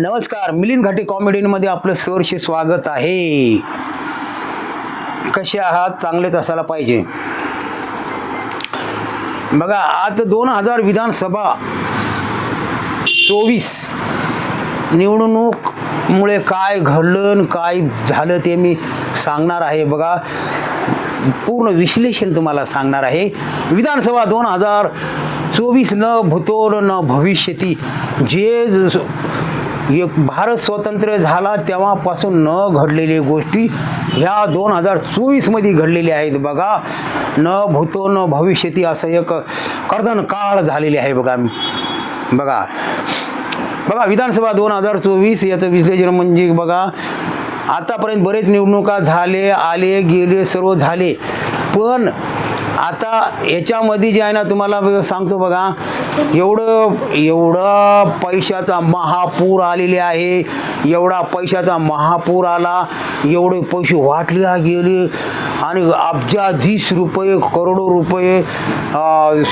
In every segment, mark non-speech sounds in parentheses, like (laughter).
नमस्कार मिलिंद घाटे कॉमेडीमध्ये आपलं सहर्षे स्वागत आहे. कसे आहात? चांगलेच असायला पाहिजे. बघा आज दोन हजार विधानसभा चोवीस निवडणूकमुळे काय घडलं काय झालं ते मी सांगणार आहे. बघा पूर्ण विश्लेषण तुम्हाला सांगणार आहे. विधानसभा दोन हजार चोवीस न भूतोर न भविष्यती जे एक भारत स्वतंत्र झाला तेव्हापासून न घडलेली गोष्टी ह्या दोन हजार चोवीसमध्ये घडलेल्या आहेत बघा. न भूतो न भविष्यती असं एक कर्दन काळ झालेले आहे बघा बघा. बघा विधानसभा दोन हजार चोवीस याचं विश्लेषण म्हणजे बघा आतापर्यंत बरेच निवडणुका झाले आले गेले सर्व झाले. पण आता याच्यामध्ये जे आहे ना तुम्हाला सांगतो बघा एवढं एवढं पैशाचा महापूर आलेले आहे. एवढा पैशाचा महापूर आला एवढे पैसे वाटले गेले आणि अब्जाधीस रुपये करोडो रुपये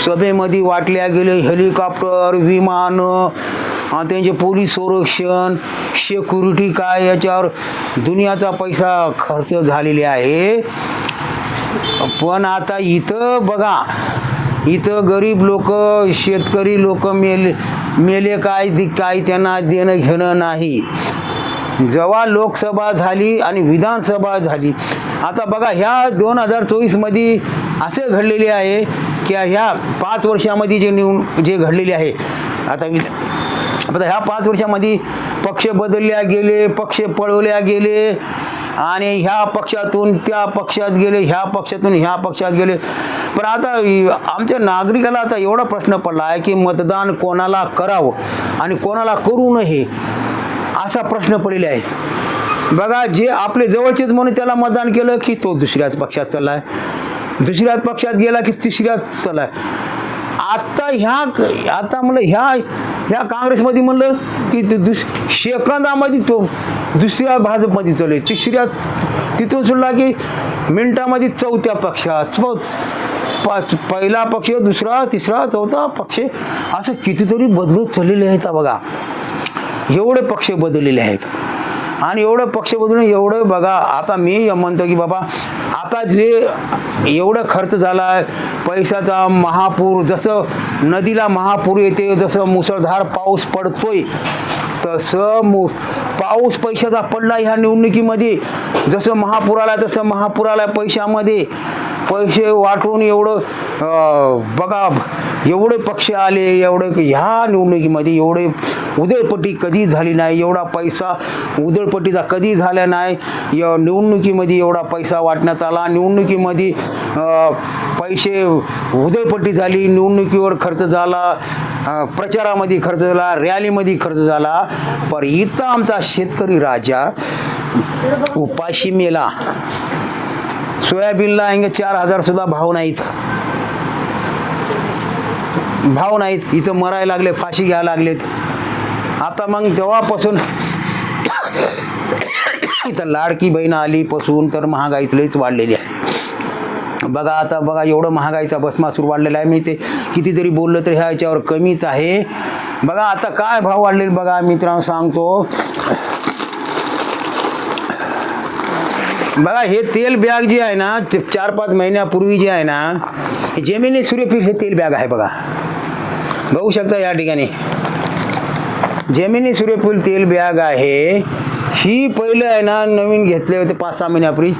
सभेमध्ये वाटल्या गेले हेलिकॉप्टर विमान आणि त्यांचे पोलीस संरक्षण सेक्युरिटी काय याच्यावर दुनियाचा पैसा खर्च झालेले आहे. पण आता इथं बघा इथं गरीब लोक शेतकरी लोक मेले मेले काय काय त्यांना देणं घेणं नाही. जेव्हा लोकसभा झाली आणि विधानसभा झाली आता बघा ह्या दोन हजार चोवीसमध्ये असे घडलेले आहे की ह्या पाच वर्षामध्ये जे निवड जे घडलेले आहे आता वि आता ह्या पाच वर्षामध्ये पक्ष बदलल्या गेले पक्ष पळवल्या गेले आणि ह्या पक्षातून त्या पक्षात गेले ह्या पक्षातून ह्या पक्षात गेले. पण आता आमच्या नागरिकाला आता एवढा प्रश्न पडला आहे की मतदान कोणाला करावं आणि कोणाला करू नये असा प्रश्न पडलेला आहे. बघा जे आपले जवळचेच म्हणून त्याला मतदान केलं की तो दुसऱ्याच पक्षात चाललाय. दुसऱ्याच पक्षात गेला की तिसऱ्याच चाललाय. आता ह्या आता म्हणलं ह्या ह्या काँग्रेसमध्ये म्हणलं की दुस सेकंदामध्ये तो दुसऱ्या भाजपमध्ये चालू तिसऱ्या तिथून सुटला की मिनटामध्ये चौथ्या पक्षात. चौ पाच पहिला पक्ष दुसरा तिसरा चौथा पक्ष. असं कितीतरी बदलत चाललेले आहेत बघा. एवढे पक्ष बदललेले आहेत. आणि एवढं पक्ष बदलून एवढं बघा. आता मी म्हणतो की बाबा आता जे एवढं खर्च झाला आहे पैशाचा महापूर जसं नदीला महापूर येते जसं मुसळधार पाऊस पडतोय तसं मु पाऊस पैशाचा पडला ह्या निवडणुकीमध्ये. जसं महापूर आला तसं महापूर आला पैशामध्ये. पैसे वाटून एवढं बघा एवढे पक्ष आले एवढे ह्या निवडणुकीमध्ये एवढे उदळपट्टी कधी झाली नाही एवढा पैसा उदळपट्टीचा कधी झाला नाही या निवडणुकीमध्ये एवढा पैसा वाटण्यात आला निवडणुकीमध्ये पैसे उदळपट्टी झाली निवडणुकीवर खर्च झाला प्रचारामध्ये खर्च झाला रॅलीमध्ये खर्च झाला पर इथं आमचा शेतकरी राजा उपाशी मेला. सोयाबीनला इंग चार हजार सुद्धा भाव नाहीत. भाव नाहीत. इथं मरायला लागले फाशी घ्यायला लागलेत. आता मग तेव्हापासून इथं लाडकी बहीण आलीपासून तर महागाईच लईच वाढलेली आहे. बघा आता बघा एवढं महागाईचा भस्मासूर वाढलेला आहे. मी ते कितीतरी बोललं तर ह्या याच्यावर कमीच आहे. बघा आता काय भाव वाढलेले बघा मित्रांनो सांगतो. बघा हे तेल बॅग जे आहे ना ते चार पाच महिन्यापूर्वी जे आहे ना हे जेमिनी सूर्यपीठ हे तेल बॅग आहे बघा. बघू शकता या ठिकाणी. जेमिनी सूर्यफूल तेल बॅग आहे. ही पहिलं आहे ना नवीन घेतले होते पाच सहा महिन्यापूर्वी.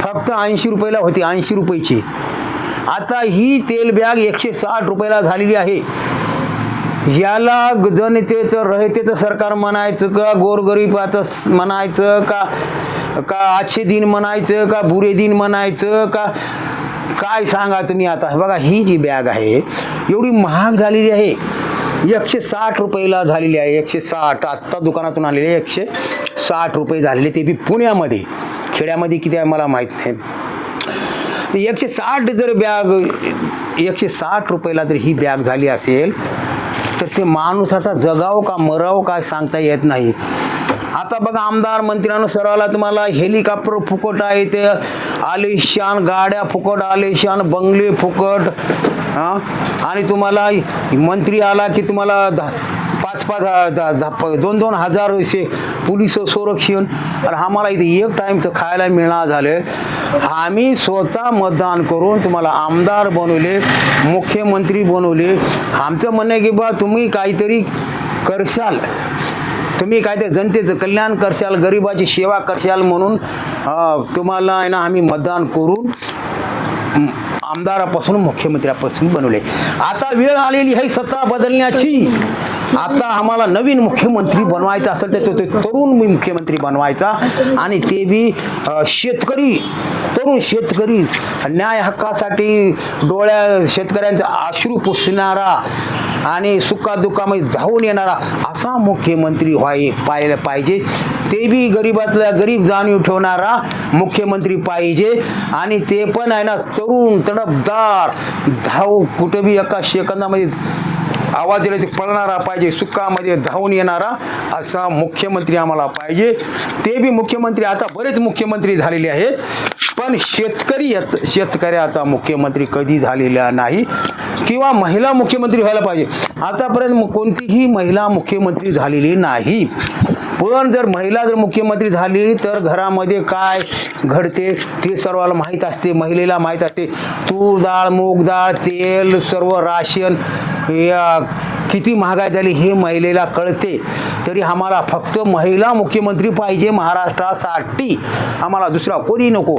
फक्त ऐंशी रुपयाला होती ऐंशी रुपयाची. आता ही तेल बॅग एकशे साठ रुपयाला झालेली आहे. याला जनतेचं रहतेचं सरकार म्हणायचं का गोरगरिबाचं म्हणायचं का का आजचे दिन म्हणायचं का बुरे दिन म्हणायचं का काय सांगा तुम्ही आता? बघा ही जी बॅग आहे एवढी महाग झालेली आहे. एकशे साठ रुपयाला झालेली आहे एकशे साठ. आत्ता दुकानातून आलेली आहे एकशे साठ रुपये झालेले ते बी पुण्यामध्ये. खेड्यामध्ये किती आहे मला माहीत नाही. तर एकशे साठ जर बॅग एकशे साठ रुपयाला जर ही बॅग झाली असेल तर ते माणूस आता जगाव का मराव काय सांगता येत नाही. आता बघा आमदार मंत्र्यांनो सर्वाला तुम्हाला हेलिकॉप्टर फुकट आहे ते. आलिशान गाड्या फुकट आलिशान बंगले फुकट हां? आणि तुम्हाला मंत्री आला की तुम्हाला पाच पाच द- प- दोन दोन हजार असे पोलीस संरक्षण. आणि आम्हाला इथे एक टाईमचं खायला मिळणार झालं आम्ही स्वतः मतदान करून तुम्हाला आमदार बनवले मुख्यमंत्री बनवले. आमचं म्हणणं आहे की बा तुम्ही काहीतरी करशाल. तुम्ही काय ते जनतेचं कल्याण करशाल गरिबाची सेवा करशाल म्हणून तुम्हाला आहे ना आम्ही मतदान करून आमदारापासून मुख्यमंत्र्यापासून बनवले. आता वेळ आलेली आहे सत्ता बदलण्याची. आता आम्हाला नवीन मुख्यमंत्री बनवायचा असेल तर तो ते तरुण मुख्यमंत्री बनवायचा. आणि ते बी शेतकरी तरुण शेतकरी न्याय हक्कासाठी डोळ्या शेतकऱ्यांचा आश्रू पुसणारा आणि सुखादुःखामध्ये धावून येणारा असा मुख्यमंत्री व्हाय पाहायला पाहिजे. ते बी गरीबातल्या गरीब जाणीव ठेवणारा मुख्यमंत्री पाहिजे. आणि ते पण आहे ना तरुण तडपदार धाव कुठं बी एका सेकंदामध्ये आवाज दिला ते पळणारा पाहिजे सुखामध्ये धावून येणारा असा मुख्यमंत्री आम्हाला पाहिजे. ते बी मुख्यमंत्री आता बरेच मुख्यमंत्री झालेले आहेत पण शेतकरी याच शेतकऱ्याचा मुख्यमंत्री कधी झालेला नाही. किंवा महिला मुख्यमंत्री व्हायला पाहिजे. आतापर्यंत कोणतीही महिला मुख्यमंत्री झालेली नाही. पण जर महिला जर मुख्यमंत्री झाली तर घरामध्ये काय घडते ते सर्वाला माहीत असते महिलेला माहीत असते. तूर डाळ मूग डाळ तेल सर्व राशन या किती महागाई झाली हे महिलेला कळते. तरी आम्हाला फक्त महिला मुख्यमंत्री पाहिजे महाराष्ट्रासाठी. आम्हाला दुसरा कोणी नको.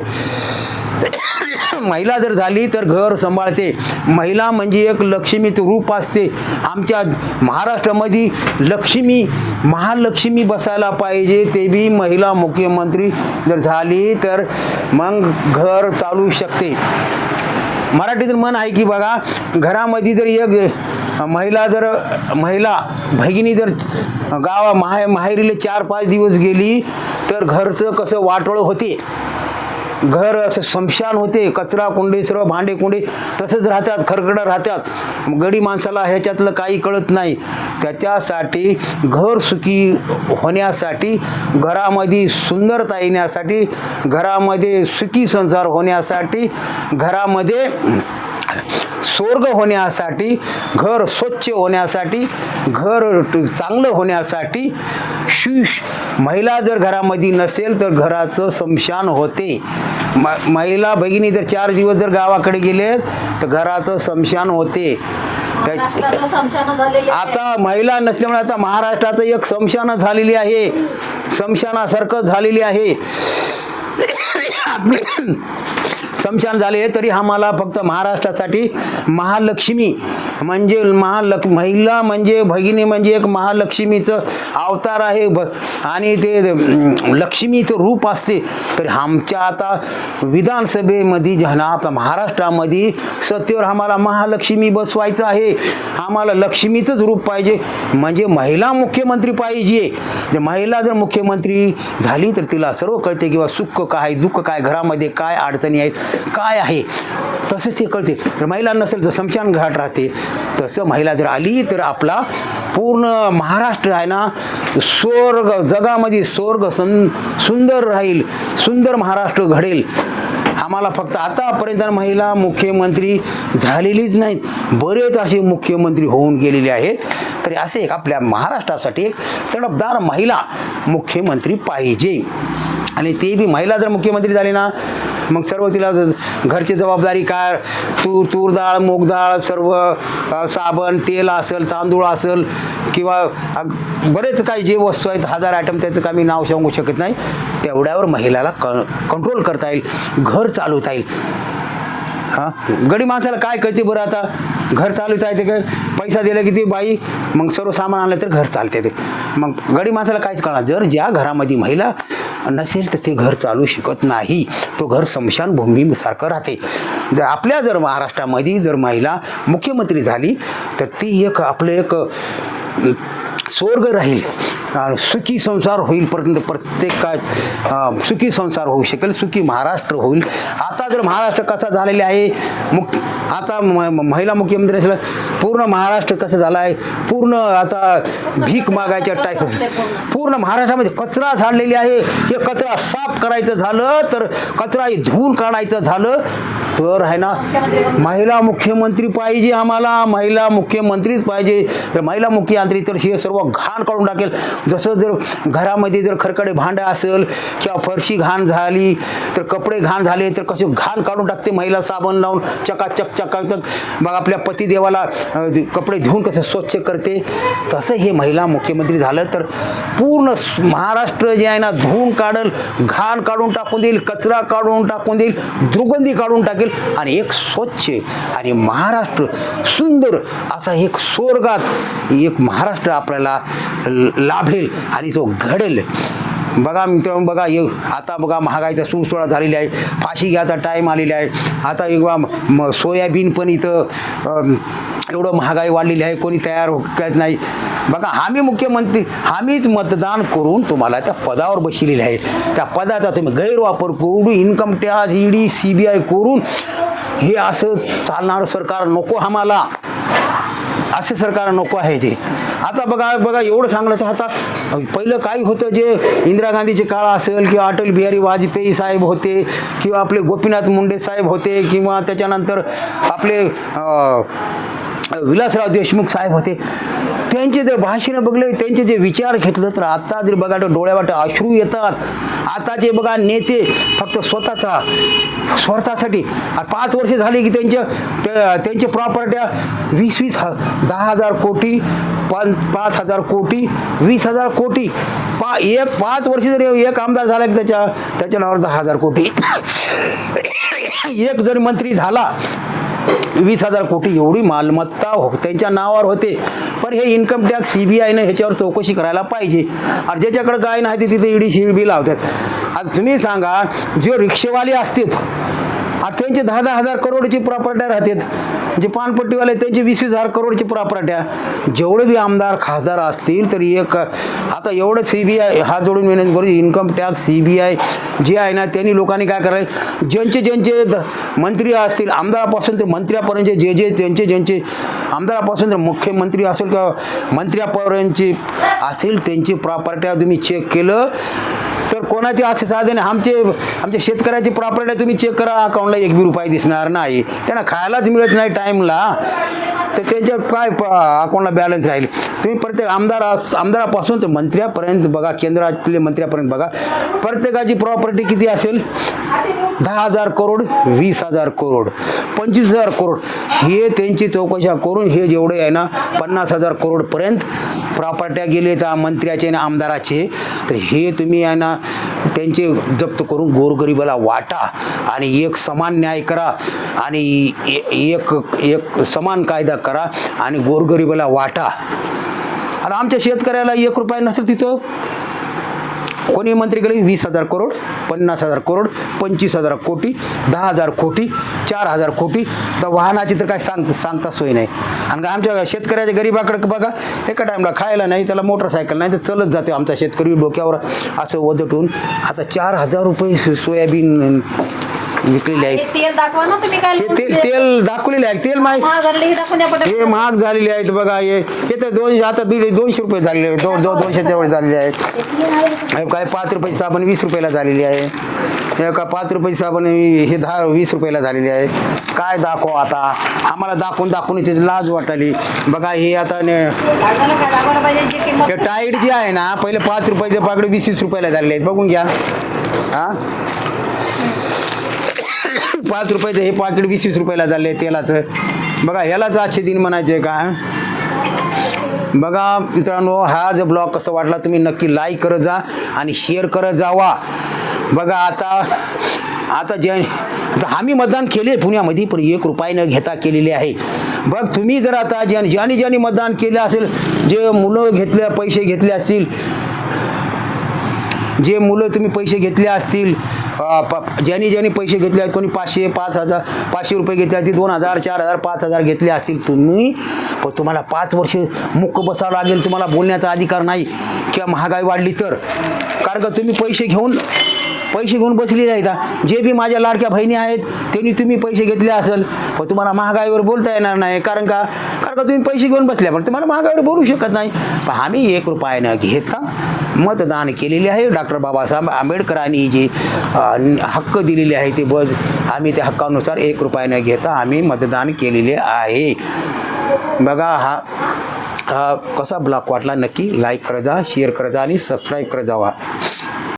(coughs) महिला जर झाली तर घर सांभाळते. महिला म्हणजे एक लक्ष्मीचं रूप असते. आमच्या महाराष्ट्रामध्ये लक्ष्मी महालक्ष्मी बसायला पाहिजे ते बी महिला मुख्यमंत्री जर झाली तर मग घर चालू शकते. मराठीतून मन आहे की बघा घरामध्ये जर एक महिला जर महिला भगिनी जर गावा माहे माहेरीला चार पाच दिवस गेली तर घरचं कसं वाटोळ होते. घर असं स्मशान होते कचरा कुंडी सर्व भांडे कुंडे तसंच राहतात खरकडं राहतात. गडी माणसाला ह्याच्यातलं काही कळत नाही. त्याच्यासाठी घर सुखी होण्यासाठी घरामध्ये सुंदरता येण्यासाठी घरामध्ये सुखी संसार होण्यासाठी घरामध्ये स्वर्ग होण्यासाठी घर स्वच्छ होण्यासाठी घर चांगलं होण्यासाठी शुश महिला जर घरामध्ये नसेल तर घराचं शमशान होते म महिला भगिनी जर चार दिवस जर गावाकडे गेले तर घराचं होते समशानं आहे. आता महिला नसल्यामुळे आता महाराष्ट्राचं एक शमशान झालेली आहे शमशानासारखं झालेली आहे समशान झाले तरी आम्हाला फक्त महाराष्ट्रासाठी महालक्ष्मी म्हणजे महालक् महिला म्हणजे भगिनी म्हणजे एक महालक्ष्मीचं अवतार आहे. ब आणि ते लक्ष्मीचं रूप असते. तर आमच्या आता विधानसभेमध्ये ज्यांना आपल्या महाराष्ट्रामध्ये सत्तेवर आम्हाला महालक्ष्मी बसवायचं आहे. आम्हाला लक्ष्मीचंच रूप पाहिजे. म्हणजे महिला मुख्यमंत्री पाहिजे. जर महिला जर मुख्यमंत्री झाली तर तिला सर्व कळते किंवा सुख काय दुःख काय घरामध्ये काय अडचणी आहेत काय आहे. तसंच ते कळते. तर महिला नसेल तर शमशान घाट राहते. तसं महिला जर आली तर आपला पूर्ण महाराष्ट्र आहे ना स्वर्ग जगामध्ये स्वर्ग सं सुंदर राहील सुंदर महाराष्ट्र घडेल. आम्हाला फक्त आतापर्यंत महिला मुख्यमंत्री झालेलीच नाहीत. बरेच असे मुख्यमंत्री होऊन गेलेले आहेत. तरी असे एक आपल्या महाराष्ट्रासाठी एक तडफदार महिला मुख्यमंत्री पाहिजे. आणि ते बी महिला जर मुख्यमंत्री झाली ना मग सर्व तिला घरची जबाबदारी काय? तूर तूर डाळ मूग डाळ सर्व साबण तेल असेल तांदूळ असेल किंवा बरेच काही जे वस्तू आहेत हजार आयटम त्याचं काही मी नाव सांगू शकत नाही तेवढ्यावर महिलाला क कंट्रोल करता येईल घर चालवता येईल. हां? गडी माणसाला काय कळते बरं आता? घर चालवता येते काय पैसा दिला की ती बाई मग सर्व सामान आणलं तर घर चालते ते. मग गडी माणसाला काहीच कळणार. जर ज्या घरामध्ये महिला नसेल तर ते घर चालू शकत नाही. तो घर स्मशानभूमीसारखं राहते. जर आपल्या जर महाराष्ट्रामध्ये जर महिला मुख्यमंत्री झाली तर ती एक आपलं एक स्वर्ग राहील. सुखी संसार होईल प्रत्येक प्रत्येका सुखी संसार होऊ शकेल सुखी महाराष्ट्र होईल. आता जर महाराष्ट्र कसा झालेला आहे मुख आता म- महिला मुख्यमंत्री असलं पूर्ण महाराष्ट्र कसं झालं आहे पूर्ण आता भीक मागायच्या टाईप पूर्ण महाराष्ट्रामध्ये कचरा झाडलेली आहे. हे कचरा साफ करायचं झालं तर कचरा हे धुवून काढायचं झालं तर आहे ना महिला मुख्यमंत्री पाहिजे आम्हाला महिला मुख्यमंत्रीच पाहिजे. तर महिला मुख्यमंत्री तर हे सर्व घाण काढून टाकेल. जसं जर घरामध्ये जर खरकडे भांडं असेल किंवा फरशी घाण झाली तर कपडे घाण झाले तर कसे घाण काढून टाकते महिला साबण लावून चकाचक चकाचक. मग आपल्या पतिदेवाला कपडे धुवून कसं स्वच्छ करते. तसं हे महिला मुख्यमंत्री झालं तर पूर्ण महाराष्ट्र जे आहे ना धुवून काढल घाण काढून टाकून देईल कचरा काढून टाकून देईल दुर्गंधी काढून टाकेल. आणि एक स्वच्छ आणि महाराष्ट्र सुंदर असा एक स्वर्गात एक महाराष्ट्र आपल्याला लाभेल आणि तो घडेल. बघा मित्रांनो बघा ये आता बघा महागाईचा सुळसुळा झालेली आहे. फाशी घ्यायचा टाईम आलेला आहे. आता एक सोयाबीन पण इथं एवढं महागाई वाढलेली आहे. कोणी तयार करत नाही. बघा आम्ही मुख्यमंत्री आम्हीच मतदान करून तुम्हाला त्या पदावर बसलेले आहे त्या पदाचा तुम्ही गैरवापर करून income tax ED C B I करून हे असं चालणारं सरकार नको आम्हाला. असे सरकार नको आहे ते. आता बघा बघा एवढं सांगलं आता पहिलं काय होतं जे इंदिरा गांधीचे काळ असेल किंवा अटल बिहारी वाजपेयी साहेब होते किंवा आपले गोपीनाथ मुंडे साहेब होते किंवा त्याच्यानंतर आपले विलासराव देशमुख साहेब होते. त्यांचे जर भाषणं बघले त्यांचे जे विचार घेतलं तर आता जर बघा डोळ्यावाट अश्रू येतात. आताचे बघा नेते फक्त स्वतःचा स्वार्थासाठी पाच वर्ष झाली की त्यांच्या त्या- त्यांच्या प्रॉपर्ट्या वीस वीस ह दहा हजार कोटी पाच पाच हजार कोटी वीस हजार कोटी. पा एक पाच वर्ष जरी एक आमदार झाला की त्याच्या त्याच्या नावावर दहा हजार कोटी. (coughs) एक जर मंत्री झाला वीस हजार कोटी एवढी मालमत्ता हो त्यांच्या नावावर होते. पण हे इन्कम टॅक्स सी बी आयनं ह्याच्यावर चौकशी करायला पाहिजे. आणि ज्याच्याकडे काय नाही ते तिथे ईडी शी बी लावतात. आज तुम्ही सांगा जे रिक्षेवाले असतात आता त्यांचे दहा दहा हजार करोडची प्रॉपर्ट्या राहतात. जे पानपट्टीवाले त्यांचे वीस वीस हजार करोडचे प्रॉपर्ट्या. जेवढे बी आमदार खासदार असतील तरी एक आता एवढं सी बी आय हात जोडून विनंती करू income tax C B I जे आहे ना त्यांनी लोकांनी काय करायचं ज्यांचे ज्यांचे द- मंत्री असतील आमदारापासून ते मंत्र्यापर्यंत जे जे त्यांचे ज्यांचे आमदारापासून तर मुख्यमंत्री असेल किंवा मंत्र्यापर्यंतचे असेल त्यांची प्रॉपर्ट्या तुम्ही चेक केलं. तर कोणाचे असे साधन आमचे आमचे आमच्या शेतकऱ्याची प्रॉपर्टी तुम्ही चेक करा अकाउंटला एक बी रुपये दिसणार नाही. त्यांना खायलाच मिळत नाही टाईमला तर त्यांच्या काय प अकाउंटला बॅलन्स राहील? तुम्ही प्रत्येक आमदार आमदारापासून तर मंत्र्यापर्यंत बघा केंद्रातले मंत्र्यापर्यंत बघा. प्रत्येकाची प्रॉपर्टी किती असेल? दहा हजार करोड वीस हजार करोड पंचवीस हजार करोड. हे त्यांची चौकशा करून हे जेवढे आहे ना पन्नास हजार करोडपर्यंत प्रॉपर्ट्या गेले त्या मंत्र्याचे आणि आमदाराचे. तर हे तुम्ही आहे ना त्यांचे जप्त करून गोरगरिबाला वाटा आणि एक समान न्याय करा आणि ए- एक एक समान कायदा करा आणि गोरगरिबाला वाटा. आणि आमच्या शेतकऱ्याला एक रुपया नसेल तिथं. कोणी मंत्री केले वीस हजार करोड पन्नास हजार करोड पंचवीस हजार कोटी दहा हजार कोटी चार हजार कोटी. तर वाहनाची तर काय सांग सांगता सोय नाही. आणि आमच्या शेतकऱ्याच्या गरीबाकडे बघा एका टाईमला खायला नाही त्याला मोटरसायकल नाही तर चलत जाते आमचा शेतकरी डोक्यावर असं वजन आता चार हजार रुपये सोयाबीन विकलेले आहेत. तेल दाखवा ना तुम्ही काय हे तेल तेल दाखवलेले आहे तेल माहीत महागडले हे दाखवून द्या हे पटापट. महाग झालेले आहेत बघा हे हे तर दोनशे आता दीड दोनशे रुपये झालेले आहेत. दोन दोन दोनशेच्या वर झालेले आहेत. हे काय पाच रुपये साबण वीस रुपयाला झालेली आहे. हे का पाच रुपये साबण हे दहा वीस रुपयाला झालेली आहे काय दाखव आता? आम्हाला दाखवून दाखवून इथे लाज वाटली. बघा हे आता ने दाखवायला काय दाखवायला पाहिजे? जे किंमत हे टाईट जे आहे ना पहिले पाच रुपयाचे पाकडे वीस वीस रुपयाला झालेले आहेत. बघून घ्या. हा? पाच रुपयाचं हे पाकिट वीस वीस रुपयाला झाले तेलाचं. बघा ह्यालाच आजचे दिन म्हणायचे का? बघा मित्रांनो हा जो ब्लॉग कसं वाटला तुम्ही नक्की लाईक करत जा आणि शेअर करत जावा. बघा आता आता जे आता आम्ही मतदान केले पुण्यामध्ये पण एक रुपये न घेता केलेले आहे. बघ तुम्ही जर आता ज्या ज्याने ज्याने मतदान केलं असेल जे मुलं घेतले पैसे घेतले असतील जे मुलं तुम्ही पैसे घेतले असतील प- ज्यांनी ज्यांनी पैसे घेतले आहेत कोणी पाचशे पाच हजार पाचशे रुपये घेतले असतील दोन हजार चार हजार पाच हजार घेतले असतील तुम्ही पण तुम्हाला पाच वर्ष मुक्क बसावं लागेल तुम्हाला बोलण्याचा अधिकार नाही किंवा महागाई वाढली तर. कारण का तुम्ही पैसे घेऊन पैसे घेऊन बसले आहेत का? जे बी माझ्या लाडक्या बहिणी आहेत त्यांनी तुम्ही पैसे घेतले असेल पण तुम्हाला महागाईवर बोलता येणार नाही. कारण का? कारण का तुम्ही पैसे घेऊन बसल्या पण तुम्हाला महागाईवर बोलू शकत नाही. पण आम्ही एक रुपया घेता मतदान केलेले आहे. डॉक्टर बाबासाहेब आंबेडकरांनी जी हक्क दिलेले आहे ते बस आम्ही त्या हक्कानुसार एक रुपया न घेता आम्ही मतदान केलेले आहे. बघा हा हा कसा ब्लॉक वाटला. नक्की लाईक करत जा शेअर करत जा आणि सबस्क्राईब करत जावा